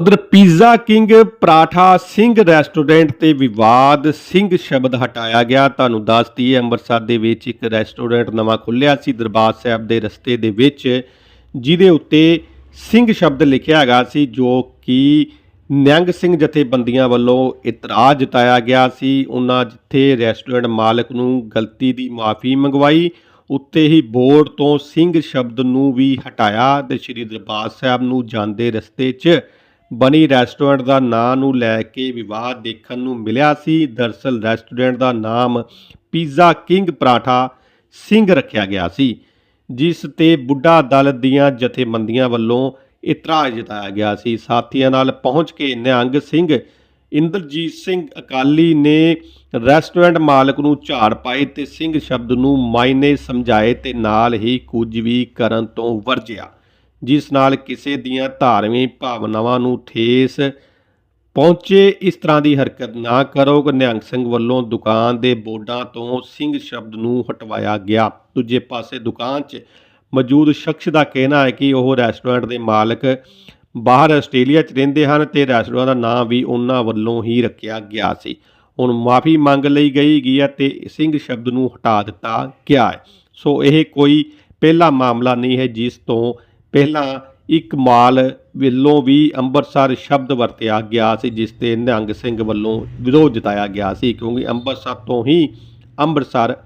ਉਧਰ pizza king paratha Singh restaurant ਤੇ ਵਿਵਾਦ, ਸਿੰਘ ਸ਼ਬਦ ਹਟਾਇਆ ਗਿਆ। ਤੁਹਾਨੂੰ ਦੱਸਦੀ ਹੈ ਅੰਮ੍ਰਿਤਸਰ ਦੇ ਵਿੱਚ ਇੱਕ ਰੈਸਟੋਰੈਂਟ ਨਵਾਂ ਖੁੱਲਿਆ ਸੀ, ਦਰਬਾਰ ਸਾਹਿਬ ਦੇ ਰਸਤੇ ਦੇ ਵਿੱਚ, ਜਿਹਦੇ ਉੱਤੇ ਸਿੰਘ ਸ਼ਬਦ ਲਿਖਿਆ ਹੈਗਾ ਸੀ, ਜੋ ਕਿ ਨਿਹੰਗ ਸਿੰਘ ਜਥੇਬੰਦੀਆਂ ਵੱਲੋਂ ਇਤਰਾਜ਼ ਜਤਾਇਆ ਗਿਆ ਸੀ। ਉਹਨਾਂ ਜਿੱਥੇ ਰੈਸਟੋਰੈਂਟ ਮਾਲਕ ਨੂੰ ਗਲਤੀ ਦੀ ਮਾਫੀ ਮੰਗਵਾਈ, ਉੱਤੇ ਹੀ ਬੋਰਡ ਤੋਂ ਸਿੰਘ ਸ਼ਬਦ ਨੂੰ ਵੀ ਹਟਾਇਆ ਤੇ ਸ੍ਰੀ ਦਰਬਾਰ ਸਾਹਿਬ ਨੂੰ ਜਾਂਦੇ ਰਸਤੇ 'ਚ ਬਣੀ ਰੈਸਟੋਰੈਂਟ ਦਾ ਨਾਂ ਨੂੰ ਲੈ ਕੇ ਵਿਵਾਦ ਦੇਖਣ ਨੂੰ ਮਿਲਿਆ ਸੀ। ਦਰਸਲ ਰੈਸਟੋਰੈਂਟ ਦਾ ਨਾਮ ਪੀਜ਼ਾ ਕਿੰਗ ਪਰਾਠਾ ਸਿੰਘ ਰੱਖਿਆ ਗਿਆ ਸੀ, ਜਿਸ ਤੇ ਬੁੱਢਾ ਦਲ ਦੀਆਂ ਜਥੇਬੰਦੀਆਂ ਵੱਲੋਂ ਇਤਰਾਜ਼ ਜਤਾਇਆ ਗਿਆ ਸੀ। ਸਾਥੀਆਂ ਨਾਲ ਪਹੁੰਚ ਕੇ ਨਿਹੰਗ ਸਿੰਘ, ਇੰਦਰਜੀਤ ਸਿੰਘ ਅਕਾਲੀ ਨੇ ਰੈਸਟੋਰੈਂਟ ਮਾਲਕ ਨੂੰ ਝਾੜ ਪਾਏ ਤੇ ਸਿੰਘ ਸ਼ਬਦ ਨੂੰ ਮਾਇਨੇ ਸਮਝਾਏ ਤੇ ਨਾਲ ਹੀ ਕੁਝ ਵੀ ਕਰਨ ਤੋਂ ਵਰਜਿਆ। ਜਿਸ ਨਾਲ ਕਿਸੇ ਦੀਆਂ ਧਾਰਮਿਕ ਭਾਵਨਾਵਾਂ ਨੂੰ ਠੇਸ ਪਹੁੰਚੇ। ਇਸ ਤਰ੍ਹਾਂ ਦੀ ਹਰਕਤ ਨਾ ਕਰੋ। ਕਿ ਨਿਹੰਗ ਸਿੰਘ ਵੱਲੋਂ ਦੁਕਾਨ ਦੇ ਬੋਰਡਾਂ ਤੋਂ ਸਿੰਘ ਸ਼ਬਦ ਨੂੰ ਹਟਵਾਇਆ ਗਿਆ। ਦੂਜੇ ਪਾਸੇ ਦੁਕਾਨ 'ਚ ਮੌਜੂਦ ਸ਼ਖਸ ਦਾ ਕਹਿਣਾ ਹੈ ਕਿ ਉਹ ਰੈਸਟੋਰੈਂਟ ਦੇ ਮਾਲਕ ਬਾਹਰ ਆਸਟ੍ਰੇਲੀਆ 'ਚ ਰਹਿੰਦੇ ਹਨ ਤੇ ਰੈਸਟੋਰੈਂਟ ਦਾ ਨਾਂ ਵੀ ਉਹਨਾਂ ਵੱਲੋਂ ਹੀ ਰੱਖਿਆ ਗਿਆ ਸੀ। ਹੁਣ ਮਾਫੀ ਮੰਗ ਲਈ ਗਈ ਗਈ ਹੈ ਤੇ ਸਿੰਘ ਸ਼ਬਦ ਨੂੰ ਹਟਾ ਦਿੱਤਾ ਗਿਆ ਹੈ। ਸੋ ਇਹ ਕੋਈ ਪਹਿਲਾ ਮਾਮਲਾ ਨਹੀਂ ਹੈ ਜਿਸ ਤੋਂ ਪਹਿਲਾਂ ਇੱਕ ਮਾਲ ਵੱਲੋਂ ਵੀ ਅੰਮ੍ਰਿਤਸਰ ਸ਼ਬਦ ਵਰਤਿਆ ਗਿਆ ਸੀ, ਜਿਸ ਤੇ ਨਿਹੰਗ ਸਿੰਘ ਵੱਲੋਂ ਵਿਰੋਧ ਜਤਾਇਆ ਗਿਆ ਸੀ, ਕਿਉਂਕਿ ਅੰਮ੍ਰਿਤਸਰ ਤੋਂ ਹੀ ਅੰਮ੍ਰਿਤਸਰ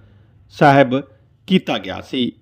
ਸਾਹਿਬ ਕੀਤਾ ਗਿਆ ਸੀ।